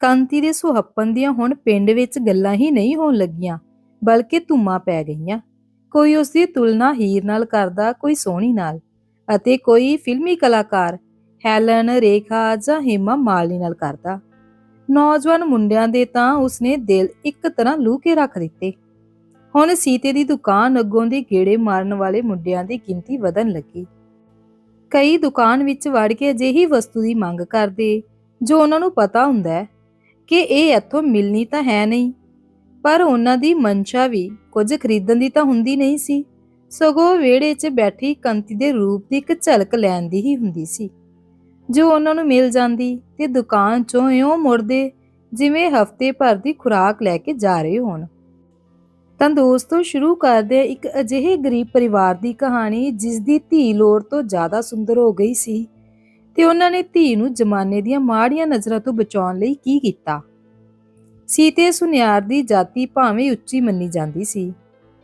ਕਾਂਤੀ ਦੇ ਸੁਹੱਪਣ ਦੀਆਂ ਹੁਣ ਪਿੰਡ ਵਿੱਚ ਗੱਲਾਂ ਹੀ ਨਹੀਂ ਹੋਣ ਲੱਗੀਆਂ, ਬਲਕਿ ਧੁੰਮਾਂ ਪੈ ਗਈਆਂ। ਕੋਈ ਉਸ ਦੀ ਤੁਲਨਾ ਹੀਰ ਨਾਲ ਕਰਦਾ, ਕੋਈ ਸੋਹਣੀ ਨਾਲ, ਅਤੇ ਕੋਈ ਫਿਲਮੀ ਕਲਾਕਾਰ ਹੈਲਨ, ਰੇਖਾ ਜਾਂ ਹੀਮਾ ਮਾਲਨੀ ਨਾਲ ਕਰਦਾ। ਨੌਜਵਾਨ ਮੁੰਡਿਆਂ ਦੇ ਤਾਂ ਉਸਨੇ ਦਿਲ ਇੱਕ ਤਰ੍ਹਾਂ ਲੂ ਕੇ ਰੱਖ ਦਿੱਤੇ। ਹੁਣ ਸੀਤੇ ਦੀ ਦੁਕਾਨ ਅੱਗੋਂ ਦੇ ਗੇੜੇ ਮਾਰਨ ਵਾਲੇ ਮੁੰਡਿਆਂ ਦੀ ਗਿਣਤੀ ਵਧਣ ਲੱਗੀ। ਕਈ ਦੁਕਾਨ ਵਿੱਚ ਵੜ ਕੇ ਅਜਿਹੀ ਵਸਤੂ ਦੀ ਮੰਗ ਕਰਦੇ ਜੋ ਉਹਨਾਂ ਨੂੰ ਪਤਾ ਹੁੰਦਾ ਹੈ ਕਿ ਇਹ ਇੱਥੋਂ ਮਿਲਣੀ ਤਾਂ ਹੈ ਨਹੀਂ। ਪਰ ਉਹਨਾਂ ਦੀ ਮਨਸ਼ਾ ਵੀ ਕੁਝ ਖਰੀਦਣ ਦੀ ਤਾਂ ਹੁੰਦੀ ਨਹੀਂ ਸੀ। ਸਗੋਂ ਵਿਹੜੇ 'ਚ ਬੈਠੀ ਕੰਤੀ ਦੇ ਰੂਪ ਦੀ ਇੱਕ ਝਲਕ ਲੈਣ ਦੀ ਹੀ ਹੁੰਦੀ ਸੀ। ਜੋ ਉਹਨਾਂ ਨੂੰ ਮਿਲ ਜਾਂਦੀ ਤੇ ਦੁਕਾਨ 'ਚੋਂ ਇਉਂ ਮੁੜਦੇ ਜਿਵੇਂ ਹਫ਼ਤੇ ਭਰ ਦੀ ਖੁਰਾਕ ਲੈ ਕੇ ਜਾ ਰਹੇ ਹੋਣ। ਤਾਂ ਦੋਸਤੋ ਸ਼ੁਰੂ ਕਰਦੇ ਇੱਕ ਅਜਿਹੇ ਗਰੀਬ ਪਰਿਵਾਰ ਦੀ ਕਹਾਣੀ ਜਿਸ ਦੀ ਧੀ ਲੋੜ ਤੋਂ ਜ਼ਿਆਦਾ ਸੁੰਦਰ ਹੋ ਗਈ ਸੀ। ਤੇ ਉਹਨਾਂ ਨੇ ਧੀ ਨੂੰ ਜ਼ਮਾਨੇ ਦੀਆਂ ਮਾੜੀਆਂ ਨਜ਼ਰਾਂ ਤੋਂ ਬਚਾਉਣ ਲਈ ਕੀ ਕੀਤਾ? ਸੀਤੇ ਸੁਨਿਆਰ ਦੀ ਜਾਤੀ ਭਾਵੇਂ ਉੱਚੀ ਮੰਨੀ ਜਾਂਦੀ ਸੀ।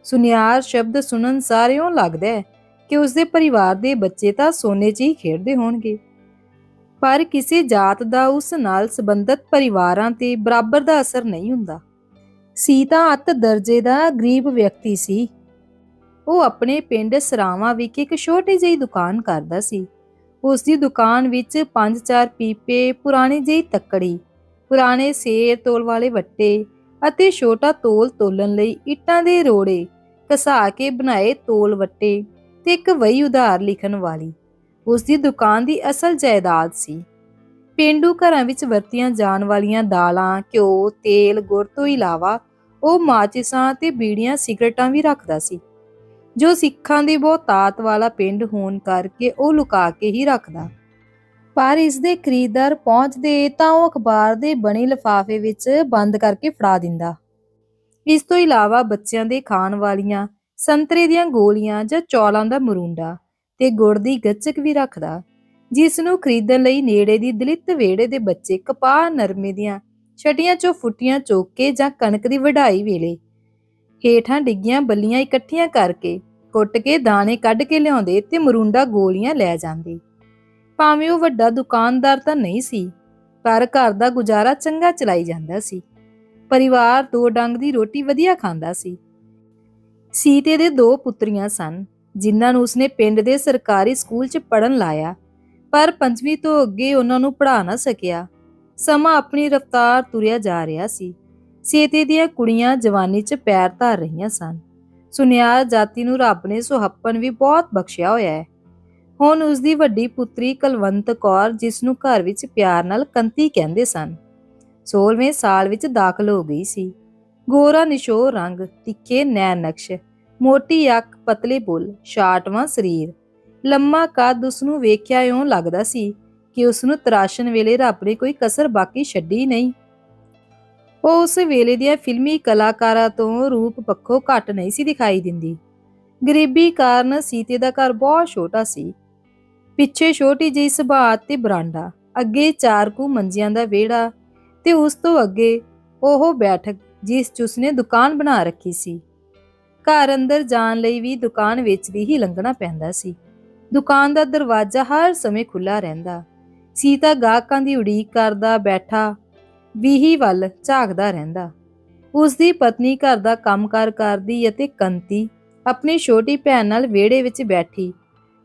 ਸੁਨਿਆਰ ਸ਼ਬਦ ਸੁਣਨ ਸਾਰਿਓਂ ਲੱਗਦਾ ਹੈ ਕਿ ਉਸਦੇ ਪਰਿਵਾਰ ਦੇ ਬੱਚੇ ਤਾਂ ਸੋਨੇ 'ਚ ਹੀ ਖੇਡਦੇ ਹੋਣਗੇ। ਪਰ ਕਿਸੇ ਜਾਤ ਦਾ ਉਸ ਨਾਲ ਸੰਬੰਧਿਤ ਪਰਿਵਾਰਾਂ ਤੇ ਬਰਾਬਰ ਦਾ ਅਸਰ ਨਹੀਂ ਹੁੰਦਾ। ਸੀਤਾ ਅਤ ਦਰਜੇ ਦਾ ਗਰੀਬ ਵਿਅਕਤੀ ਸੀ। ਉਹ ਆਪਣੇ ਪਿੰਡ ਸਰਾਵਾਂ ਵਿਖੇ ਇੱਕ ਛੋਟੀ ਜਿਹੀ ਦੁਕਾਨ ਕਰਦਾ ਸੀ। ਉਸ ਦੀ ਦੁਕਾਨ ਵਿੱਚ ਪੰਜ ਚਾਰ ਪੀਪੇ, ਪੁਰਾਣੀ ਜਿਹੀ ਤੱਕੜੀ, ਪੁਰਾਣੇ ਸੇਰ ਤੋਲ ਵਾਲੇ ਵੱਟੇ ਅਤੇ ਛੋਟਾ ਤੋਲ ਤੋਲਣ ਲਈ ਇੱਟਾਂ ਦੇ ਰੋੜੇ ਘਸਾ ਕੇ ਬਣਾਏ ਤੋਲ ਵੱਟੇ ਤੇ ਇੱਕ ਵਈ ਉਧਾਰ ਲਿਖਣ ਵਾਲੀ। ਉਸ ਦੀ ਦੁਕਾਨ ਦੀ ਅਸਲ ਜਾਇਦਾਦ ਸੀ। ਪਿੰਡੂ ਘਰਾਂ ਵਿੱਚ ਵਰਤੀਆਂ ਜਾਣ ਵਾਲੀਆਂ ਦਾਲਾਂ, ਘਿਓ, ਤੇਲ, ਗੁੜ ਤੋਂ ਇਲਾਵਾ ਉਹ ਮਾਚਿਸਾਂ ਤੇ ਬੀੜੀਆਂ, ਸਿਗਰਟਾਂ ਵੀ ਰੱਖਦਾ ਸੀ। ਜੋ ਸਿੱਖਾਂ ਦੀ ਬਹੁਤਾਤ ਵਾਲਾ ਪਿੰਡ ਹੋਣ ਕਰਕੇ ਉਹ ਲੁਕਾ ਕੇ ਹੀ ਰੱਖਦਾ। ਪਰ ਇਸ ਦੇ ਖਰੀਦਦਾਰ ਪਹੁੰਚਦੇ ਤਾਂ ਉਹ ਅਖਬਾਰ ਦੇ ਬਣੇ ਲਿਫਾਫੇ ਵਿੱਚ ਬੰਦ ਕਰਕੇ ਫੜਾ ਦਿੰਦਾ। ਇਸ ਤੋਂ ਇਲਾਵਾ ਬੱਚਿਆਂ ਦੇ ਖਾਣ ਵਾਲੀਆਂ, ਸੰਤਰੇ ਦੀਆਂ ਗੋਲੀਆਂ ਜਾਂ ਚੌਲਾਂ ਦਾ ਮਰੂੰਡਾ ਤੇ ਗੁੜ ਦੀ ਗੱਚਕ ਵੀ ਰੱਖਦਾ, ਜਿਸ ਨੂੰ ਖਰੀਦਣ ਲਈ ਨੇੜੇ ਦੀ ਦਲਿਤ ਵੇੜੇ ਦੇ ਬੱਚੇ ਕਪਾਹ ਨਰਮੇ ਦੀਆਂ ਛਟੀਆਂ ਚੋਂ ਫੁੱਟੀਆਂ ਚੋਕ ਕੇ ਜਾਂ ਕਣਕ ਦੀ ਵਢਾਈ ਵੇਲੇ ਹੇਠਾਂ ਡਿੱਗੀਆਂ ਬੱਲੀਆਂ ਇਕੱਠੀਆਂ ਕਰਕੇ ਕੁੱਟ ਕੇ ਦਾਣੇ ਕੱਢ ਕੇ ਲਿਆਉਂਦੇ ਤੇ ਮਰੂੰਡਾ ਗੋਲੀਆਂ ਲੈ ਜਾਂਦੇ। ਭਾਵੇਂ ਉਹ ਵੱਡਾ ਦੁਕਾਨਦਾਰ ਤਾਂ ਨਹੀਂ ਸੀ, ਪਰ ਘਰ ਦਾ ਗੁਜ਼ਾਰਾ ਚੰਗਾ ਚਲਾਈ ਜਾਂਦਾ ਸੀ। ਪਰਿਵਾਰ ਦੋ ਡੰਗ ਦੀ ਰੋਟੀ ਵਧੀਆ ਖਾਂਦਾ ਸੀ। ਸੀਤੇ ਦੇ ਦੋ ਪੁੱਤਰੀਆਂ ਸਨ, ਜਿਨ੍ਹਾਂ ਨੂੰ ਉਸਨੇ ਪਿੰਡ ਦੇ ਸਰਕਾਰੀ ਸਕੂਲ 'ਚ ਪੜਨ ਲਾਇਆ, ਪਰ ਪੰਜਵੀਂ ਤੋਂ ਅੱਗੇ ਉਹਨਾਂ ਨੂੰ ਪੜ੍ਹਾ ਨਾ ਸਕਿਆ। ਸਮਾਂ ਆਪਣੀ ਰਫ਼ਤਾਰ ਤੁਰਿਆ ਜਾ ਰਿਹਾ ਸੀ। ਸੀਤੇ ਦੀਆਂ ਕੁੜੀਆਂ ਜਵਾਨੀ 'ਚ ਪੈਰ ਧਰ ਰਹੀਆਂ ਸਨ। ਸੁਨਿਆਰ ਜਾਤੀ ਨੂੰ ਰੱਬ ਨੇ ਸੁਹੱਪਨ ਵੀ ਬਹੁਤ ਬਖਸ਼ਿਆ ਹੋਇਆ ਹੈ। ਹੁਣ ਉਸ ਦੀ ਵੱਡੀ ਪੁੱਤਰੀ ਕਲਵੰਤ ਕੌਰ ਜਿਸ ਨੂੰ ਘਰ ਵਿੱਚ ਪਿਆਰ ਨਾਲ ਕੰਤੀ ਕਹਿੰਦੇ ਸਨ 16ਵੇਂ ਸਾਲ ਵਿੱਚ ਦਾਖਲ ਹੋ ਗਈ ਸੀ। ਗੋਰਾ ਨਿਸ਼ੋਰ ਰੰਗ, ਤਿੱਖੇ ਨੈਣ ਨਕਸ਼, ਮੋਟੀ ਅੱਖ, ਪਤਲੇ ਬੁੱਲ ਛਾਟਵਾਂ ਸਰੀਰ। ਲੰਮਾ ਕੱਦ ਉਸ ਨੂੰ ਵੇਖਿਆ ਇਉਂ ਲੱਗਦਾ ਸੀ ਕਿ ਉਸ ਨੂੰ ਤਰਾਸ਼ਣ ਵੇਲੇ ਰੱਬ ਨੇ ਕੋਈ ਕਸਰ ਬਾਕੀ ਛੱਡੀ ਨਹੀਂ। ਉਹ ਉਸ ਵੇਲੇ ਦੀਆਂ ਫਿਲਮੀ ਕਲਾਕਾਰਾਂ ਤੋਂ ਰੂਪ ਪੱਖੋਂ ਘੱਟ ਨਹੀਂ ਸੀ ਦਿਖਾਈ ਦਿੰਦੀ। ਗਰੀਬੀ ਕਾਰਨ ਸੀਤੇ ਦਾ ਘਰ ਬਹੁਤ ਛੋਟਾ ਸੀ। ਪਿੱਛੇ ਛੋਟੀ ਜਿਹੀ ਸਭਾਤ ਤੇ ਬਰਾਂਡਾ, ਅੱਗੇ ਚਾਰ ਕੁ ਮੰਜੀਆਂ ਦਾ ਵਿਹੜਾ ਤੇ ਉਸ ਤੋਂ ਅੱਗੇ ਉਹ ਬੈਠਕ ਜਿਸ 'ਚ ਉਸਨੇ ਦੁਕਾਨ ਬਣਾ ਰੱਖੀ ਸੀ। ਘਰ ਅੰਦਰ ਜਾਣ ਲਈ ਵੀ ਦੁਕਾਨ ਵਿੱਚ ਦੀ ਹੀ ਲੰਘਣਾ ਪੈਂਦਾ ਸੀ। ਦੁਕਾਨ ਦਾ ਦਰਵਾਜ਼ਾ ਹਰ ਸਮੇਂ ਖੁੱਲਾ ਰਹਿੰਦਾ। ਸੀਤਾ ਗਾਹਕਾਂ ਦੀ ਉਡੀਕ ਕਰਦਾ ਬੈਠਾ ਵੀਹੀ ਵੱਲ ਝਾਕਦਾ ਰਹਿੰਦਾ। ਉਸ ਦੀ ਪਤਨੀ ਘਰ ਦਾ ਕੰਮਕਾਰ ਕਰਦੀ ਅਤੇ ਕੰਤੀ ਆਪਣੀ ਛੋਟੀ ਭੈਣ ਨਾਲ ਵਿਹੜੇ ਵਿੱਚ ਬੈਠੀ,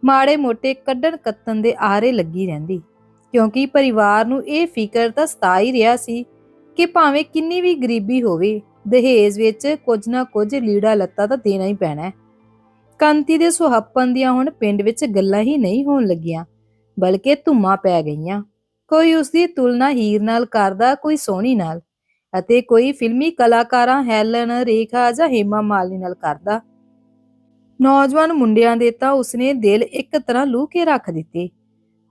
ਮਾੜੇ ਮੋਟੇ ਕੱਢਣ ਕੱਤਣ ਦੇ ਆਰੇ ਲੱਗੀ ਰਹਿੰਦੀ। ਕਿਉਂਕਿ ਪਰਿਵਾਰ ਨੂੰ ਇਹ ਫਿਕਰ ਤਾਂ ਸਤਾ ਹੀ ਰਿਹਾ ਸੀ ਕਿ ਭਾਵੇਂ ਕਿੰਨੀ ਵੀ ਗਰੀਬੀ ਹੋਵੇ, ਦਹੇਜ ਵਿੱਚ ਕੁਝ ਨਾ ਕੁਝ ਲੀੜਾ ਲੱਤਾ ਤਾਂ ਦੇਣਾ ਹੀ ਪੈਣਾ ਕੰਤੀ ਦੇ ਸੁਹੱਪਨ ਦੀਆਂ ਹੁਣ ਪਿੰਡ ਵਿੱਚ ਗੱਲਾਂ ਹੀ ਨਹੀਂ ਹੋਣ ਲੱਗੀਆਂ, ਬਲਕਿ ਧੁੰਮਾਂ ਪੈ ਗਈਆਂ। ਕੋਈ ਉਸ ਦੀ ਤੁਲਨਾ ਹੀਰ ਨਾਲ ਕਰਦਾ, ਕੋਈ ਸੋਹਣੀ ਨਾਲ। ਅਤੇ ਕੋਈ ਫਿਲਮੀ ਕਲਾਕਾਰਾਂ ਹੈਲਨ, ਰੇਖਾ ਜਾਂ ਹੇਮਾ ਮਾਲਿਨੀ ਨਾਲ ਕਰਦਾ। ਨੌਜਵਾਨ ਮੁੰਡਿਆਂ ਦੇ ਤਾਂ ਉਸਨੇ ਦਿਲ ਇੱਕ ਤਰ੍ਹਾਂ ਲੂ ਕੇ ਰੱਖ ਦਿੱਤੇ।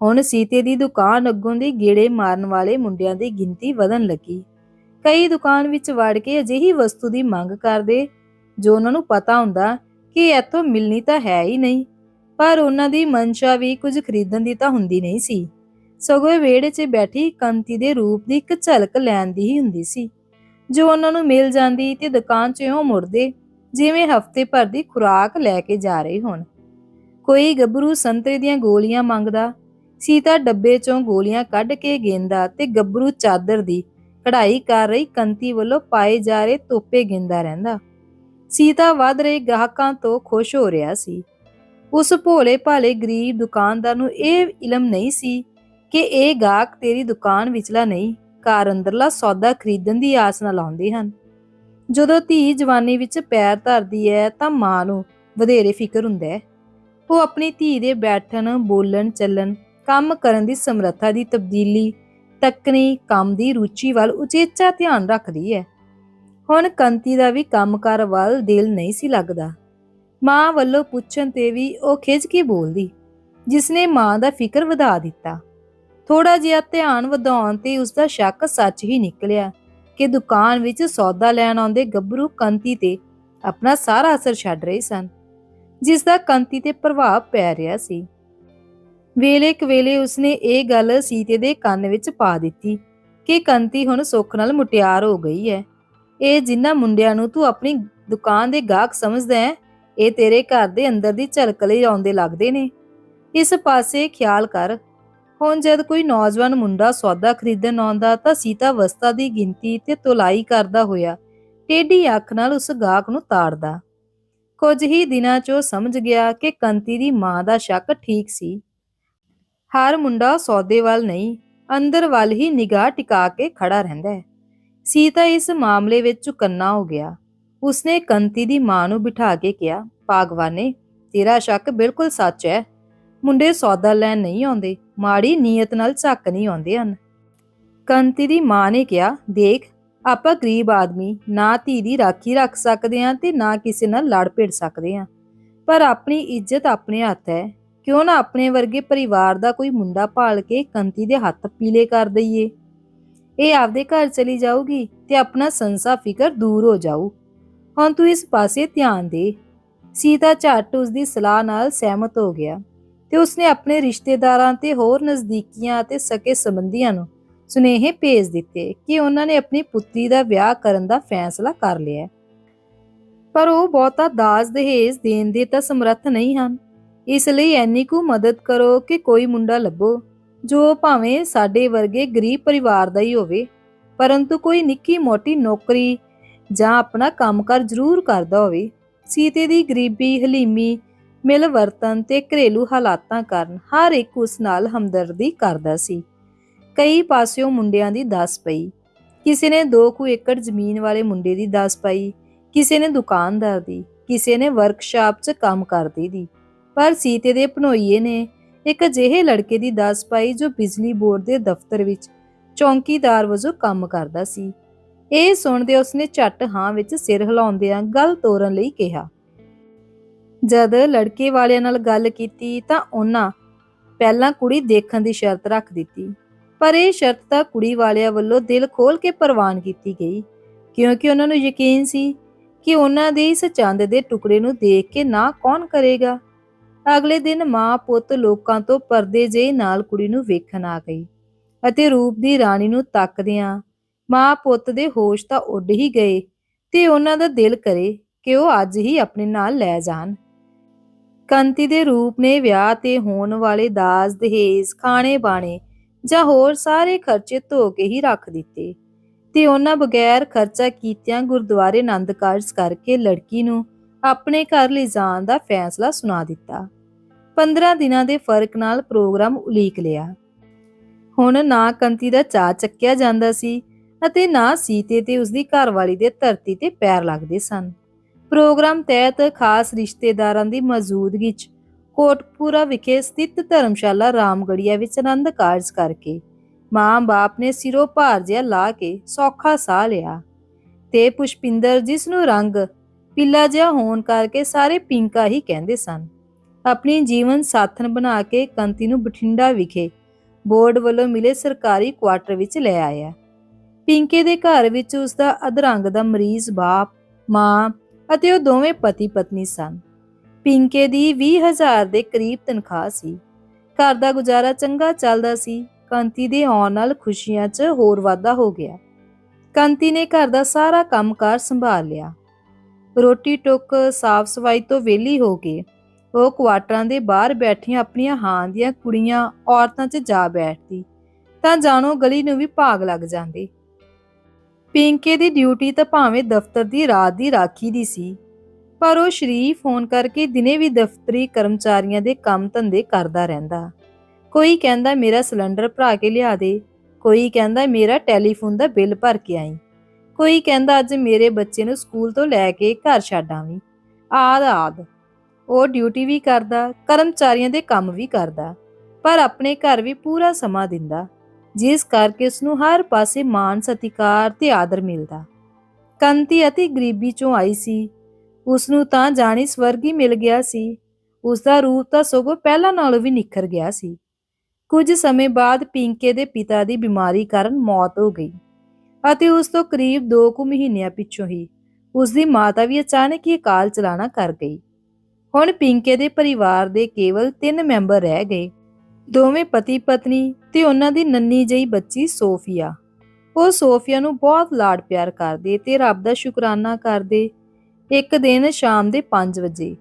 ਹੁਣ ਸੀਤੇ ਦੀ ਦੁਕਾਨ ਅੱਗੋਂ ਦੀ ਗੇੜੇ ਮਾਰਨ ਵਾਲੇ ਮੁੰਡਿਆਂ ਦੀ ਗਿਣਤੀ ਵਧਣ ਲੱਗੀ। ਕਈ ਦੁਕਾਨ ਵਿੱਚ ਵੜ ਕੇ ਅਜਿਹੀ ਵਸਤੂ ਦੀ ਮੰਗ ਕਰਦੇ, ਜੋ ਉਹਨਾਂ ਨੂੰ ਪਤਾ ਹੁੰਦਾ ਕਿ ਇੱਥੋਂ ਮਿਲਣੀ ਤਾਂ ਹੈ ਹੀ ਨਹੀਂ। ਪਰ ਉਹਨਾਂ ਦੀ ਮਨਸ਼ਾ ਵੀ ਕੁਝ ਖਰੀਦਣ ਦੀ ਤਾਂ ਹੁੰਦੀ ਨਹੀਂ ਸੀ। ਸਗੋਂ ਵਿਹੜੇ 'ਚ ਬੈਠੀ ਕੰਤੀ ਦੇ ਰੂਪ ਦੀ ਇੱਕ ਝਲਕ ਲੈਣ ਦੀ ਹੀ ਹੁੰਦੀ ਸੀ। ਜੋ ਉਹਨਾਂ ਨੂੰ ਮਿਲ ਜਾਂਦੀ ਤੇ ਦੁਕਾਨ 'ਚ ਇਉਂ ਮੁੜਦੇ, ਜਿਵੇਂ ਹਫ਼ਤੇ ਭਰ ਦੀ ਖੁਰਾਕ ਲੈ ਕੇ ਜਾ ਰਹੇ ਹੋਣ। ਕੋਈ ਗੱਭਰੂ ਸੰਤਰੇ ਦੀਆਂ ਗੋਲੀਆਂ ਮੰਗਦਾ, ਸੀਤਾ ਡੱਬੇ 'ਚੋਂ ਗੋਲੀਆਂ ਕੱਢ ਕੇ ਗੇਂਦਾ ਤੇ ਗੱਭਰੂ ਚਾਦਰ ਦੀ ਕਢਾਈ ਕਰ ਰਹੀ ਕੰਤੀ ਵੱਲੋਂ ਪਾਏ ਜਾ ਰਹੇ ਤੋਪੇ ਗਿੰਦਾ ਰਹਿੰਦਾ। ਸੀਤਾ ਵੱਧ ਰਹੇ ਗਾਹਕਾਂ ਤੋਂ ਖੁਸ਼ ਹੋ ਰਿਹਾ ਸੀ। ਉਸ ਭੋਲੇ ਭਾਲੇ ਗਰੀਬ ਦੁਕਾਨਦਾਰ ਨੂੰ ਇਹ ਇਲਮ ਨਹੀਂ ਸੀ ਕਿ ਇਹ ਗਾਹਕ ਤੇਰੀ ਦੁਕਾਨ ਵਿਚਲਾ ਨਹੀਂ, ਘਰ ਅੰਦਰਲਾ ਸੌਦਾ ਖਰੀਦਣ ਦੀ ਆਸ ਨਾਲ ਆਉਂਦੇ ਹਨ। ਜਦੋਂ ਧੀ ਜਵਾਨੀ ਵਿੱਚ ਪੈਰ ਧਰਦੀ ਹੈ ਤਾਂ ਮਾਂ ਨੂੰ ਵਧੇਰੇ ਫਿਕਰ ਹੁੰਦਾ ਹੈ ਉਹ ਆਪਣੀ ਧੀ ਦੇ ਬੈਠਣ, ਬੋਲਣ, ਚੱਲਣ, ਕੰਮ ਕਰਨ ਦੀ ਸਮਰੱਥਾ ਦੀ ਤਬਦੀਲੀ, ਤੱਕਣੀ, ਕੰਮ ਦੀ ਰੁਚੀ ਵੱਲ ਉਚੇਚਾ ਧਿਆਨ ਰੱਖਦੀ ਹੈ ਹੁਣ ਕੰਤੀ ਦਾ ਵੀ ਕੰਮਕਾਰ ਵੱਲ ਦਿਲ ਨਹੀਂ ਸੀ ਲੱਗਦਾ। ਮਾਂ ਵੱਲੋਂ ਪੁੱਛਣ ਤੇ ਵੀ ਉਹ ਖਿਝ ਕੇ ਬੋਲਦੀ, ਜਿਸਨੇ ਮਾਂ ਦਾ ਫਿਕਰ ਵਧਾ ਦਿੱਤਾ। ਥੋੜਾ ਜਿਹਾ ਧਿਆਨ ਵਧਾਉਣ ਤੇ ਉਸ ਦਾ ਸ਼ੱਕ ਸੱਚ ਹੀ ਨਿਕਲਿਆ ਕਿ ਦੁਕਾਨ ਵਿੱਚ ਸੌਦਾ ਲੈਣ ਆਉਂਦੇ ਗੱਭਰੂ ਕੰਤੀ ਤੇ ਆਪਣਾ ਸਾਰਾ ਅਸਰ ਛੱਡ ਰਹੇ ਸਨ ਜਿਸ ਦਾ ਕੰਤੀ ਤੇ ਪ੍ਰਭਾਵ ਪੈ ਰਿਹਾ ਸੀ। ਵੇਲੇ ਕਵੇਲੇ ਉਸਨੇ ਇਹ ਗੱਲ ਸੀਤੇ ਦੇ ਕੰਨ ਵਿੱਚ ਪਾ ਦਿੱਤੀ ਕਿ ਕੰਤੀ ਹੁਣ ਸੁੱਖ ਨਾਲ ਮੁਟਿਆਰ ਹੋ ਗਈ ਹੈ। ਇਹ ਜਿੰਨਾ ਮੁੰਡਿਆਂ ਨੂੰ ਤੂੰ ਆਪਣੀ ਦੁਕਾਨ ਦੇ ਗਾਹਕ ਸਮਝਦਾ ਹੈ, ਇਹ ਤੇਰੇ ਘਰ ਦੇ ਅੰਦਰ ਦੀ ਝਲਕ ਲਈ ਆਉਂਦੇ ਲੱਗਦੇ ਨੇ। ਇਸ ਪਾਸੇ ਖਿਆਲ ਕਰ ਹੁਣ ਜਦ ਕੋਈ ਨੌਜਵਾਨ ਮੁੰਡਾ ਸੌਦਾ ਖਰੀਦਣ ਆਉਂਦਾ ਤਾਂ ਸੀਤਾ ਵਸਤਾ ਦੀ ਗਿਣਤੀ ਤੇ ਤੁਲਾਈ ਕਰਦਾ ਹੋਇਆ ਟੇਢੀ ਅੱਖ ਨਾਲ ਉਸ ਗਾਹਕ ਨੂੰ ਤਾੜਦਾ। ਕੁਝ ਹੀ ਦਿਨਾਂ 'ਚ ਉਹ ਸਮਝ ਗਿਆ ਕਿ ਕੰਤੀ ਦੀ ਮਾਂ ਦਾ ਸ਼ੱਕ ਠੀਕ ਸੀ। ਹਰ ਮੁੰਡਾ ਸੌਦੇ ਵੱਲ ਨਹੀਂ, ਅੰਦਰ ਵੱਲ ਹੀ ਨਿਗਾਹ ਟਿਕਾ ਕੇ ਖੜਾ ਰਹਿੰਦਾ ਹੈ। ਸੀਤਾ ਇਸ ਮਾਮਲੇ ਵਿੱਚ ਚੁਕੰਨਾ ਹੋ ਗਿਆ। ਉਸਨੇ ਕੰਤੀ ਦੀ ਮਾਂ ਨੂੰ ਬਿਠਾ ਕੇ ਕਿਹਾ ਪਾਗਵਾਨੇ ਤੇਰਾ ਸ਼ੱਕ ਬਿਲਕੁਲ ਸੱਚ ਹੈ। ਮੁੰਡੇ ਸੌਦਾ ਲੈਣ ਨਹੀਂ ਆਉਂਦੇ। ਮਾੜੀ ਨੀਅਤ ਨਾਲ ਝੱਕ ਨਹੀਂ ਆਉਂਦੇ ਹਨ। ਕੰਤੀ ਦੀ ਮਾਂ ਨੇ ਕਿਹਾ, ਦੇਖ, ਆਪਾਂ ਗਰੀਬ ਆਦਮੀ, ਨਾ ਧੀ ਦੀ ਰਾਖੀ ਰੱਖ ਸਕਦੇ ਹਾਂ ਤੇ ਨਾ ਕਿਸੇ ਨਾਲ ਲੜ ਭਿੜ ਸਕਦੇ ਹਾਂ। ਪਰ ਆਪਣੀ ਇੱਜ਼ਤ ਆਪਣੇ ਹੱਥ ਹੈ। ਕਿਉਂ ਨਾ ਆਪਣੇ ਵਰਗੇ ਪਰਿਵਾਰ ਦਾ ਕੋਈ ਮੁੰਡਾ ਭਾਲ ਕੇ ਕੰਤੀ ਦੇ ਹੱਥ ਪੀਲੇ ਕਰ ਦਈਏ। ਇਹ ਆਪਦੇ ਘਰ ਚਲੀ ਜਾਊਗੀ ਤੇ ਆਪਣਾ ਸੰਸਾ ਫਿਕਰ ਦੂਰ ਹੋ ਜਾਊ। ਹੁਣ ਤੂੰ ਇਸ ਪਾਸੇ ਧਿਆਨ ਦੇ। ਸੀਤਾ ਝੱਟ ਉਸ ਦੀ ਸਲਾਹ ਨਾਲ ਸਹਿਮਤ ਹੋ ਗਿਆ। ਤੇ ਉਸਨੇ ਆਪਣੇ ਰਿਸ਼ਤੇਦਾਰਾਂ ਤੇ ਹੋਰ ਨਜ਼ਦੀਕੀਆਂ ਅਤੇ ਸਕੇ ਸੰਬੰਧੀਆਂ ਨੂੰ ਸੁਨੇਹੇ ਭੇਜ ਦਿੱਤੇ ਕਿ ਉਹਨਾਂ ਨੇ ਆਪਣੀ ਪੁੱਤਰੀ ਦਾ ਵਿਆਹ ਕਰਨ ਦਾ ਫੈਸਲਾ ਕਰ ਲਿਆ ਪਰ ਉਹ ਬਹੁਤਾ ਦਾਜ ਦਹੇਜ ਦੇਣ ਦੇ ਤਾਂ ਸਮਰੱਥ ਨਹੀਂ ਹਨ। ਇਸ ਲਈ ਐਨੀ ਕੁ ਮਦਦ ਕਰੋ ਕਿ ਕੋਈ ਮੁੰਡਾ ਲੱਭੋ, ਜੋ ਭਾਵੇਂ ਸਾਡੇ ਵਰਗੇ ਗਰੀਬ ਪਰਿਵਾਰ ਦਾ ਹੀ ਹੋਵੇ, ਪਰੰਤੂ ਕੋਈ ਨਿੱਕੀ ਮੋਟੀ ਨੌਕਰੀ ਜਾਂ ਆਪਣਾ ਕੰਮਕਾਰ ਜ਼ਰੂਰ ਕਰਦਾ ਹੋਵੇ। ਸੀਤੇ ਦੀ ਗਰੀਬੀ, ਹਲੀਮੀ ਮਿਲ ਵਰਤਨ ਤੇ ਘਰੇਲੂ ਹਾਲਾਤਾਂ ਕਾਰਨ ਹਰ ਇੱਕ ਉਸ ਨਾਲ ਹਮਦਰਦੀ ਕਰਦਾ ਸੀ। ਕਈ ਪਾਸਿਓਂ ਮੁੰਡਿਆਂ ਦੀ ਦੱਸ ਪਈ। ਕਿਸੇ ਨੇ 2 ਕੁ ਏਕੜ ਜ਼ਮੀਨ ਵਾਲੇ ਮੁੰਡੇ ਦੀ ਦੱਸ ਪਾਈ। ਕਿਸੇ ਨੇ ਦੁਕਾਨਦਾਰ ਦੀ, ਕਿਸੇ ਨੇ ਵਰਕਸ਼ਾਪ 'ਚ ਕੰਮ ਕਰਦੀ ਦੀ। ਪਰ ਸੀਤੇ ਦੇ ਭਨੋਈਏ ਨੇ ਇੱਕ ਅਜਿਹੇ ਲੜਕੇ ਦੀ ਦੱਸ ਪਾਈ ਜੋ ਬਿਜਲੀ ਬੋਰਡ ਦੇ ਦਫ਼ਤਰ ਵਿੱਚ ਚੌਂਕੀਦਾਰ ਵਜੋਂ ਕੰਮ ਕਰਦਾ ਸੀ। ਇਹ ਸੁਣਦੇ ਉਸਨੇ ਝੱਟ ਹਾਂ ਵਿੱਚ ਸਿਰ ਹਿਲਾਉਂਦਿਆਂ ਗੱਲ ਤੋਰਨ ਲਈ ਕਿਹਾ। ਜਦ ਲੜਕੇ ਵਾਲਿਆਂ ਨਾਲ ਗੱਲ ਕੀਤੀ ਤਾਂ ਉਹਨਾਂ ਪਹਿਲਾਂ ਕੁੜੀ ਦੇਖਣ ਦੀ ਸ਼ਰਤ ਰੱਖ ਦਿੱਤੀ। ਪਰ ਇਹ ਸ਼ਰਤ ਤਾਂ ਕੁੜੀ ਵਾਲਿਆਂ ਵੱਲੋਂ ਦਿਲ ਖੋਲ ਕੇ ਪ੍ਰਵਾਨ ਕੀਤੀ ਗਈ, ਕਿਉਂਕਿ ਉਹਨਾਂ ਨੂੰ ਯਕੀਨ ਸੀ ਕਿ ਉਹਨਾਂ ਦੇ ਇਸ ਚੰਦ ਦੇ ਟੁਕੜੇ ਨੂੰ ਦੇਖ ਕੇ ਨਾ ਕੌਣ ਕਰੇਗਾ। ਅਗਲੇ ਦਿਨ ਮਾਂ ਪੁੱਤ ਲੋਕਾਂ ਤੋਂ ਪਰਦੇ ਜਿਹੇ ਨਾਲ ਕੁੜੀ ਨੂੰ ਵੇਖਣ ਆ ਗਈ ਅਤੇ ਰੂਪ ਦੀ ਰਾਣੀ ਨੂੰ ਤੱਕਦਿਆਂ ਮਾਂ ਪੁੱਤ ਦੇ ਹੋਸ਼ ਤਾਂ ਉੱਡ ਹੀ ਗਏ ਤੇ ਉਹਨਾਂ ਦਾ ਦਿਲ ਕਰੇ ਕਿ ਉਹ ਅੱਜ ਹੀ ਆਪਣੇ ਨਾਲ ਲੈ ਜਾਣ। ਕੰਤੀ ਦੇ ਰੂਪ ਨੇ ਵਿਆਹ ਤੇ ਹੋਣ ਵਾਲੇ ਦਾਜ ਦਹੇਜ ਖਾਣੇ ਬਾਣੇ ਜਾਂ ਹੋਰ ਸਾਰੇ ਖਰਚੇ ਧੋ ਕੇ ਹੀ ਰੱਖ ਦਿੱਤੇ। ਤੇ ਉਹਨਾਂ ਬਗੈਰ ਖਰਚਾ ਕੀਤਿਆਂ ਗੁਰਦੁਆਰੇ ਆਨੰਦ ਕਾਰਜ ਕਰਕੇ ਲੜਕੀ ਨੂੰ ਆਪਣੇ ਘਰ ਲਿਜਾਣ ਦਾ ਫੈਸਲਾ ਸੁਣਾ ਦਿੱਤਾ। 15 ਦਿਨਾਂ ਦੇ ਫ਼ਰਕ ਨਾਲ ਪ੍ਰੋਗਰਾਮ ਉਲੀਕ ਲਿਆ। ਹੁਣ ਨਾ ਕੰਤੀ ਦਾ ਚਾਅ ਚੱਕਿਆ ਜਾਂਦਾ ਸੀ ਅਤੇ ਨਾ ਸੀਤੇ ਤੇ ਉਸਦੀ ਘਰਵਾਲੀ ਦੇ ਧਰਤੀ ਤੇ ਪੈਰ ਲੱਗਦੇ ਸਨ। ਪ੍ਰੋਗਰਾਮ ਤਹਿਤ ਖਾਸ ਰਿਸ਼ਤੇਦਾਰਾਂ ਦੀ ਮੌਜੂਦਗੀ 'ਚ ਕੋਟਪੂਰਾ ਵਿਖੇ ਸਥਿਤ ਧਰਮਸ਼ਾਲਾ ਰਾਮਗੜੀਆ ਵਿੱਚ ਆਨੰਦ ਕਾਰਜ ਕਰਕੇ ਮਾਂ-ਬਾਪ ਨੇ ਸਿਰੋਂ ਭਾਰ ਜਿਹਾ ਲਾ ਕੇ ਸੌਖਾ ਸਾਹ ਲਿਆ ਤੇ ਪੁਸ਼ਪਿੰਦਰ ਜਿਸ ਨੂੰ ਰੰਗ ਪੀਲਾ ਜਿਹਾ ਹੋਣ ਕਰਕੇ ਸਾਰੇ ਪਿੰਕਾ ਹੀ ਕਹਿੰਦੇ ਸਨ। ਆਪਣੀ ਜੀਵਨ ਸਾਥਣ ਬਣਾ ਕੇ ਕੰਤੀ ਨੂੰ ਬਠਿੰਡਾ ਵਿਖੇ ਬੋਰਡ ਵੱਲੋਂ ਮਿਲੇ ਸਰਕਾਰੀ ਕੁਆਟਰ ਵਿੱਚ ਲੈ ਆਇਆ। ਪਿੰਕੇ ਦੇ ਘਰ ਵਿੱਚ ਉਸ ਦਾ ਅਧਰੰਗ ਦਾ ਮਰੀਜ਼ ਬਾਪ, ਮਾਂ ਅਤੇ ਉਹ ਦੋਵੇਂ ਪਤੀ ਪਤਨੀ ਸਨ। ਪਿੰਕੇ ਦੀ 20000 ਦੇ ਕਰੀਬ ਤਨਖਾਹ ਸੀ। ਘਰ ਦਾ ਗੁਜ਼ਾਰਾ ਚੰਗਾ ਚੱਲਦਾ ਸੀ। ਕੰਤੀ ਦੇ ਆਉਣ ਨਾਲ ਖੁਸ਼ੀਆਂ 'ਚ ਹੋਰ ਵਾਧਾ ਹੋ ਗਿਆ। ਕੰਤੀ ਨੇ ਘਰ ਦਾ ਸਾਰਾ ਕੰਮਕਾਰ ਸੰਭਾਲ ਲਿਆ। ਰੋਟੀ ਟੁੱਕ ਸਾਫ਼ ਸਫ਼ਾਈ ਤੋਂ ਵਿਹਲੀ ਹੋ ਕੇ ਉਹ ਕੁਆਟਰਾਂ ਦੇ ਬਾਹਰ ਬੈਠੀਆਂ ਆਪਣੀਆਂ ਹਾਂ ਦੀਆਂ ਕੁੜੀਆਂ ਔਰਤਾਂ 'ਚ ਜਾ ਬੈਠਦੀ। ਤਾਂ ਜਾਣੋ ਗਲੀ ਨੂੰ ਵੀ ਭਾਗ ਲੱਗ ਜਾਂਦੀ। ਪਿੰਕੇ ਦੀ ਡਿਊਟੀ ਤਾਂ ਭਾਵੇਂ ਦਫ਼ਤਰ ਦੀ, ਰਾਤ ਦੀ ਰਾਖੀ ਦੀ ਸੀ, ਪਰ ਉਹ ਸ਼ਰੀਫ ਫੋਨ ਕਰਕੇ ਦਿਨੇ ਵੀ ਦਫ਼ਤਰੀ ਕਰਮਚਾਰੀਆਂ ਦੇ ਕੰਮ ਧੰਦੇ ਕਰਦਾ ਰਹਿੰਦਾ। ਕੋਈ ਕਹਿੰਦਾ ਮੇਰਾ ਸਿਲੰਡਰ ਭਰਾ ਕੇ ਲਿਆ ਦੇ, ਕੋਈ ਕਹਿੰਦਾ ਮੇਰਾ ਟੈਲੀਫੋਨ ਦਾ ਬਿੱਲ ਭਰ ਕੇ ਆਈ, ਕੋਈ ਕਹਿੰਦਾ ਅੱਜ ਮੇਰੇ ਬੱਚੇ ਨੂੰ ਸਕੂਲ ਤੋਂ ਲੈ ਕੇ ਘਰ ਛੱਡ ਆਵੀਂ। ਆਦ ਆਦ, ਉਹ ਡਿਊਟੀ ਵੀ ਕਰਦਾ, ਕਰਮਚਾਰੀਆਂ ਦੇ ਕੰਮ ਵੀ ਕਰਦਾ, ਪਰ ਆਪਣੇ ਘਰ ਵੀ ਪੂਰਾ ਸਮਾਂ ਦਿੰਦਾ। ਜਿਸ ਕਰਕੇ ਉਸ ਨੂੰ ਹਰ ਪਾਸੇ ਮਾਨ ਸਤਿਕਾਰ ਤੇ ਆਦਰ ਮਿਲਦਾ। ਕੰਤੀ ਅਤੇ ਗਰੀਬੀ ਚੋਂ ਆਈ ਸੀ। ਉਸ ਨੂੰ ਤਾਂ ਜਾਣੀ ਸਵਰਗੀ ਮਿਲ ਗਿਆ ਸੀ। ਉਸ ਦਾ ਰੂਪ ਤਾਂ ਸਗੋਂ ਪਹਿਲਾਂ ਨਾਲੋਂ ਵੀ ਨਿਖਰ ਗਿਆ ਸੀ। ਕੁਝ ਸਮੇਂ ਬਾਅਦ ਪਿੰਕੇ ਦੇ ਪਿਤਾ ਦੀ ਬਿਮਾਰੀ ਕਾਰਨ ਮੌਤ ਹੋ ਗਈ ਅਤੇ ਉਸ ਤੋਂ ਕਰੀਬ 2 ਕੁ ਮਹੀਨਿਆਂ ਪਿੱਛੋਂ ਹੀ ਉਸ ਦੀ ਮਾਤਾ ਵੀ ਅਚਾਨਕ ਹੀ ਅਕਾਲ ਚਲਾਣਾ ਕਰ ਗਈ। ਹੁਣ ਪਿੰਕੇ ਦੇ ਪਰਿਵਾਰ ਦੇ ਕੇਵਲ 3 ਮੈਂਬਰ ਰਹਿ ਗਏ ਦੋਵੇਂ ਪਤੀ ਪਤਨੀ ਤੇ ਉਹਨਾਂ ਦੀ ਨੰਨੀ ਜਿਹੀ ਬੱਚੀ ਸੋਫੀਆ। ਉਹ ਸੋਫੀਆ ਨੂੰ ਬਹੁਤ ਲਾਡ ਪਿਆਰ ਕਰਦੇ ਤੇ ਰੱਬ ਦਾ ਸ਼ੁਕਰਾਨਾ ਕਰਦੇ। ਇੱਕ ਦਿਨ ਸ਼ਾਮ ਦੇ 5 ਵਜੇ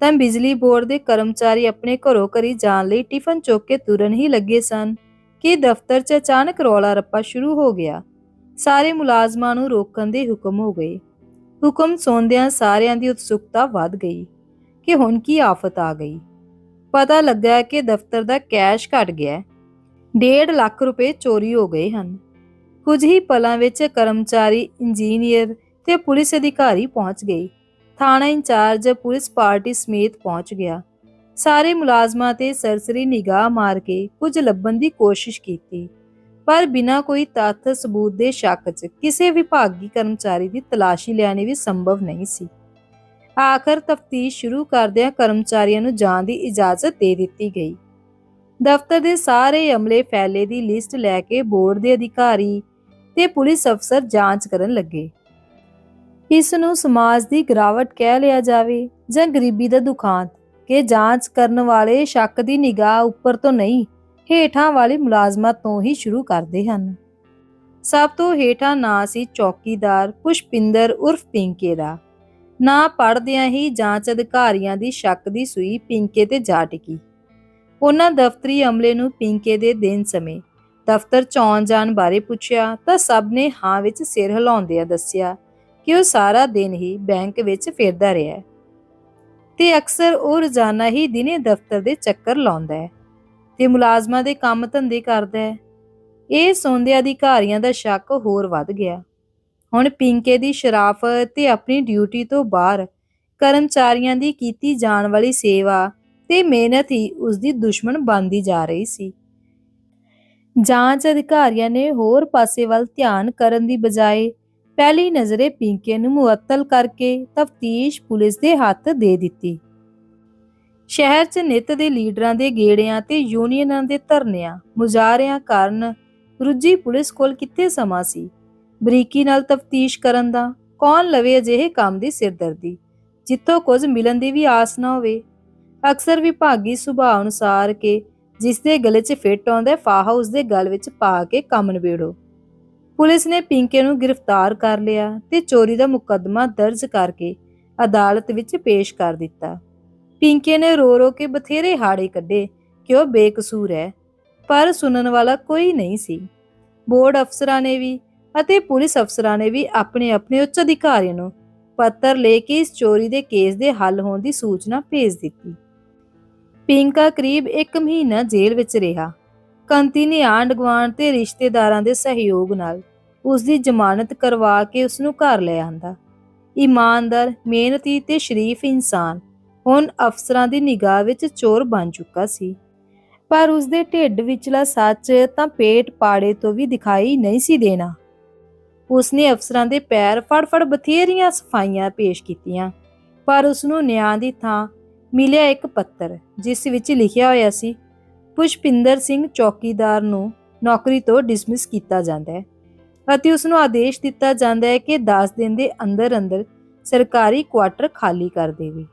ਤਾਂ ਬਿਜਲੀ ਬੋਰਡ ਦੇ ਕਰਮਚਾਰੀ ਆਪਣੇ ਘਰੋਂ ਘਰੀ ਜਾਣ ਲਈ ਟਿਫਨ ਚੁੱਕ ਕੇ ਤੁਰਨ ਹੀ ਲੱਗੇ ਸਨ ਕਿ ਦਫ਼ਤਰ 'ਚ ਅਚਾਨਕ ਰੌਲਾ ਰੱਪਾ ਸ਼ੁਰੂ ਹੋ ਗਿਆ। ਸਾਰੇ ਮੁਲਾਜ਼ਮਾਂ ਨੂੰ ਰੋਕਣ ਦੇ ਹੁਕਮ ਹੋ ਗਏ। ਹੁਕਮ ਸੁਣਦਿਆਂ ਸਾਰਿਆਂ ਦੀ ਉਤਸੁਕਤਾ ਵੱਧ ਗਈ ਕਿ ਹੁਣ ਕੀ ਆਫਤ ਆ ਗਈ। ਪਤਾ ਲੱਗਾ ਕਿ ਦਫ਼ਤਰ ਦਾ ਕੈਸ਼ ਘਟ ਗਿਆ ਹੈ। ਡੇਢ ਲੱਖ ਰੁਪਏ ਚੋਰੀ ਹੋ ਗਏ ਹਨ। ਕੁਝ ਹੀ ਪਲਾਂ ਵਿੱਚ ਕਰਮਚਾਰੀ, ਇੰਜੀਨੀਅਰ ਤੇ ਪੁਲਿਸ ਅਧਿਕਾਰੀ ਪਹੁੰਚ ਗਏ। ਥਾਣਾ ਇੰਚਾਰਜ ਪੁਲਿਸ ਪਾਰਟੀ ਸਮੇਤ ਪਹੁੰਚ ਗਿਆ। ਸਾਰੇ ਮੁਲਾਜ਼ਮਾਂ ਤੇ ਸਰਸਰੀ ਨਿਗਾਹ ਮਾਰ ਕੇ ਕੁਝ ਲੱਭਣ ਦੀ ਕੋਸ਼ਿਸ਼ ਕੀਤੀ, ਪਰ ਬਿਨਾਂ ਕੋਈ ਤੱਥ ਸਬੂਤ ਦੇ ਸ਼ੱਕ 'ਚ ਕਿਸੇ ਵਿਭਾਗੀ ਕਰਮਚਾਰੀ ਦੀ ਤਲਾਸ਼ੀ ਲੈਣੀ ਵੀ ਸੰਭਵ ਨਹੀਂ ਸੀ। ਆਖਰ ਤਫਤੀਸ਼ ਸ਼ੁਰੂ ਕਰਦਿਆਂ ਕਰਮਚਾਰੀਆਂ ਨੂੰ ਜਾਣ ਦੀ ਇਜਾਜ਼ਤ ਦੇ ਦਿੱਤੀ ਗਈ। ਦਫ਼ਤਰ ਦੇ ਸਾਰੇ ਅਮਲੇ ਫੈਲੇ ਦੀ ਲਿਸਟ ਲੈ ਕੇ ਬੋਰਡ ਦੇ ਅਧਿਕਾਰੀ ਤੇ ਪੁਲਿਸ ਅਫਸਰ ਜਾਂਚ ਕਰਨ ਲੱਗੇ। ਇਸ ਨੂੰ ਸਮਾਜ ਦੀ ਗਿਰਾਵਟ ਕਹਿ ਲਿਆ ਜਾਵੇ ਜਾਂ ਗਰੀਬੀ ਦਾ ਦੁਖਾਂਤ, ਕਿ ਜਾਂਚ ਕਰਨ ਵਾਲੇ ਸ਼ੱਕ ਦੀ ਨਿਗਾਹ ਉੱਪਰ ਤੋਂ ਨਹੀਂ, ਹੇਠਾਂ ਵਾਲੇ ਮੁਲਾਜ਼ਮਾਂ ਤੋਂ ਹੀ ਸ਼ੁਰੂ ਕਰਦੇ ਹਨ। ਸਭ ਤੋਂ ਹੇਠਾਂ ਨਾਂ ਸੀ ਚੌਕੀਦਾਰ ਪੁਸ਼ਪਿੰਦਰ ਉਰਫ ਪਿੰਕੇ ਦਾ ਨਾ ਪੜਦਿਆਂ ਹੀ ਜਾਂਚ ਅਧਿਕਾਰੀਆਂ ਦੀ ਸ਼ੱਕ ਦੀ ਸੂਈ ਪਿੰਕੇ ਤੇ ਜਾ ਟਿਕੀ। ਉਹਨਾਂ ਦਫ਼ਤਰੀ ਅਮਲੇ ਨੂੰ ਪਿੰਕੇ ਦੇ ਦਿਨ ਸਮੇਂ ਦਫ਼ਤਰ ਚ ਆਉਣ ਜਾਣ ਬਾਰੇ ਪੁੱਛਿਆ ਤਾਂ ਸਭ ਨੇ ਹਾਂ ਵਿੱਚ ਸਿਰ ਹਿਲਾਉਂਦਿਆਂ ਦੱਸਿਆ ਕਿ ਉਹ ਸਾਰਾ ਦਿਨ ਹੀ ਬੈਂਕ ਵਿੱਚ ਫਿਰਦਾ ਰਿਹਾ ਤੇ ਅਕਸਰ ਉਹ ਰੋਜ਼ਾਨਾ ਹੀ ਦਿਨੇ ਦਫ਼ਤਰ ਦੇ ਚੱਕਰ ਲਾਉਂਦਾ ਹੈ ਤੇ ਮੁਲਾਜ਼ਮਾਂ ਦੇ ਕੰਮ ਧੰਦੇ ਕਰਦਾ ਹੈ। ਇਹ ਸੁਣਦੇ ਅਧਿਕਾਰੀਆਂ ਦਾ ਸ਼ੱਕ ਹੋਰ ਵੱਧ ਗਿਆ। ਹੁਣ ਪਿੰਕੇ ਦੀ ਸ਼ਰਾਫਤ ਤੇ ਆਪਣੀ ਡਿਊਟੀ ਤੋਂ ਬਾਹਰ ਕਰਮਚਾਰੀਆਂ ਦੀ ਕੀਤੀ ਜਾਣ ਵਾਲੀ ਸੇਵਾ ਤੇ ਮਿਹਨਤ ਹੀ ਉਸ ਦੀ ਦੁਸ਼ਮਣ ਬਣਦੀ ਜਾ ਰਹੀ ਸੀ। ਜਾਂਚ ਅਧਿਕਾਰੀਆਂ ਨੇ ਹੋਰ ਪਾਸੇ ਵੱਲ ਧਿਆਨ ਕਰਨ ਦੀ ਬਜਾਏ ਪਹਿਲੀ ਨਜ਼ਰੇ ਪਿੰਕੇ ਨੂੰ ਮੁਅੱਤਲ ਕਰਕੇ ਤਫਤੀਸ਼ ਪੁਲਿਸ ਦੇ ਹੱਥ ਦੇ ਦਿੱਤੀ। ਸ਼ਹਿਰ 'ਚ ਨਿੱਤ ਦੇ ਲੀਡਰਾਂ ਦੇ ਗੇੜਿਆਂ ਤੇ ਯੂਨੀਅਨਾਂ ਦੇ ਧਰਨਿਆਂ ਮੁਜ਼ਾਹਰਿਆਂ ਕਾਰਨ ਰੁੱਜੀ ਪੁਲਿਸ ਕੋਲ ਕਿੱਥੇ ਸਮਾਂ ਸੀ? ਬਰੀਕੀ ਨਾਲ ਤਫਤੀਸ਼ ਕਰਨ ਦਾ ਕੌਣ ਲਵੇ ਅਜਿਹੇ ਕੰਮ ਦੀ ਸਿਰਦਰਦੀ? ਜਿੱਥੋਂ ਕੁਝ ਮਿਲਣ ਦੀ ਵੀ ਆਸ ਨਾ ਹੋਵੇ। ਅਕਸਰ ਵਿਭਾਗੀ ਸੁਭਾਅ ਅਨੁਸਾਰ ਕਿ ਜਿਸ ਦੇ ਗਲੇ 'ਚ ਫਿੱਟ ਆਉਂਦਾ ਫਾਹਾ ਉਸ ਦੇ ਗਲ ਵਿੱਚ ਪਾ ਕੇ ਕੰਮ ਨਿਬੇੜੋ। ਪੁਲਿਸ ਨੇ ਪਿੰਕੇ ਨੂੰ ਗ੍ਰਿਫਤਾਰ ਕਰ ਲਿਆ ਤੇ ਚੋਰੀ ਦਾ ਮੁਕੱਦਮਾ ਦਰਜ ਕਰਕੇ ਅਦਾਲਤ ਵਿੱਚ ਪੇਸ਼ ਕਰ ਦਿੱਤਾ। ਪਿੰਕੇ ਨੇ ਰੋ ਰੋ ਕੇ ਬਥੇਰੇ ਹਾੜੇ ਕੱਢੇ ਕਿ ਉਹ ਬੇਕਸੂਰ ਹੈ, ਪਰ ਸੁਣਨ ਵਾਲਾ ਕੋਈ ਨਹੀਂ ਸੀ। ਬੋਰਡ ਅਫਸਰਾਂ ਨੇ ਵੀ ਅਤੇ ਪੁਲਿਸ ਅਫਸਰਾਂ ਨੇ ਵੀ ਆਪਣੇ ਆਪਣੇ ਉੱਚ ਅਧਿਕਾਰੀਆਂ ਨੂੰ ਪੱਤਰ ਲੈ ਕੇ ਇਸ ਚੋਰੀ ਦੇ ਕੇਸ ਦੇ ਹੱਲ ਹੋਣ ਦੀ ਸੂਚਨਾ ਭੇਜ ਦਿੱਤੀ। ਪਿੰਕਾ ਕਰੀਬ 1 ਮਹੀਨਾ ਜੇਲ੍ਹ ਵਿੱਚ ਰਿਹਾ। ਕੰਤੀ ਨੇ ਆਂਢ ਗੁਆਂਢ ਤੇ ਰਿਸ਼ਤੇਦਾਰਾਂ ਦੇ ਸਹਿਯੋਗ ਨਾਲ ਉਸ ਦੀ ਜ਼ਮਾਨਤ ਕਰਵਾ ਕੇ ਉਸ ਨੂੰ ਘਰ ਲੈ ਆਂਦਾ। ਇਮਾਨਦਾਰ, ਮਿਹਨਤੀ ਤੇ ਸ਼ਰੀਫ ਇਨਸਾਨ ਹੁਣ ਅਫਸਰਾਂ ਦੀ ਨਿਗਾਹ ਵਿੱਚ ਚੋਰ ਬਣ ਚੁੱਕਾ ਸੀ। ਪਰ ਉਸ ਦੇ ਢਿੱਡ ਵਿਚਲਾ ਸੱਚ ਤਾਂ ਪੇਟ ਪਾੜੇ ਤੋਂ ਵੀ ਦਿਖਾਈ ਨਹੀਂ ਸੀ ਦੇਣਾ। ਉਸਨੇ ਅਫਸਰਾਂ ਦੇ ਪੈਰ ਫੜ-ਫੜ ਬਥੇਰੀਆਂ ਸਫਾਈਆਂ ਪੇਸ਼ ਕੀਤੀਆਂ, ਪਰ ਉਸ ਨੂੰ ਨਿਆਂ ਦੀ ਥਾਂ ਮਿਲਿਆ ਇੱਕ ਪੱਤਰ, ਜਿਸ ਵਿੱਚ ਲਿਖਿਆ ਹੋਇਆ ਸੀ, ਪੁਸ਼ਪਿੰਦਰ ਸਿੰਘ ਚੌਕੀਦਾਰ ਨੂੰ ਨੌਕਰੀ ਤੋਂ ਡਿਸਮਿਸ ਕੀਤਾ ਜਾਂਦਾ ਹੈ ਅਤੇ ਉਸ ਨੂੰ ਆਦੇਸ਼ ਦਿੱਤਾ ਜਾਂਦਾ ਹੈ ਕਿ 10 ਦਿਨ ਦੇ ਅੰਦਰ ਅੰਦਰ ਸਰਕਾਰੀ ਕੁਆਟਰ ਖਾਲੀ ਕਰ ਦੇਵੇ।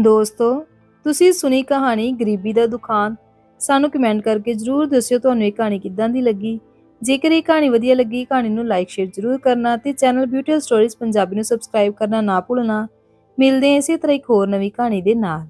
ਦੋਸਤੋ, ਤੁਸੀਂ ਸੁਣੀ ਕਹਾਣੀ ਗਰੀਬੀ ਦਾ ਦੁਖਾਂਤ। ਸਾਨੂੰ ਕਮੈਂਟ ਕਰਕੇ ਜਰੂਰ ਦੱਸਿਓ, ਤੁਹਾਨੂੰ ਇਹ ਕਹਾਣੀ ਕਿੱਦਾਂ ਦੀ ਲੱਗੀ? ਜੇਕਰ ਇਹ ਕਹਾਣੀ ਵਧੀਆ ਲੱਗੀ, ਕਹਾਣੀ ਨੂੰ ਲਾਈਕ ਸ਼ੇਅਰ ਜਰੂਰ ਕਰਨਾ ਤੇ ਚੈਨਲ ਬਿਊਟੀਫੁਲ ਸਟੋਰੀਜ਼ ਪੰਜਾਬੀ ਨੂੰ ਸਬਸਕ੍ਰਾਈਬ ਕਰਨਾ ਨਾ ਭੁੱਲਣਾ। ਮਿਲਦੇ ਹਾਂ ਇਸੇ ਤਰ੍ਹਾਂ ਇੱਕ ਹੋਰ ਨਵੀਂ ਕਹਾਣੀ ਦੇ ਨਾਲ।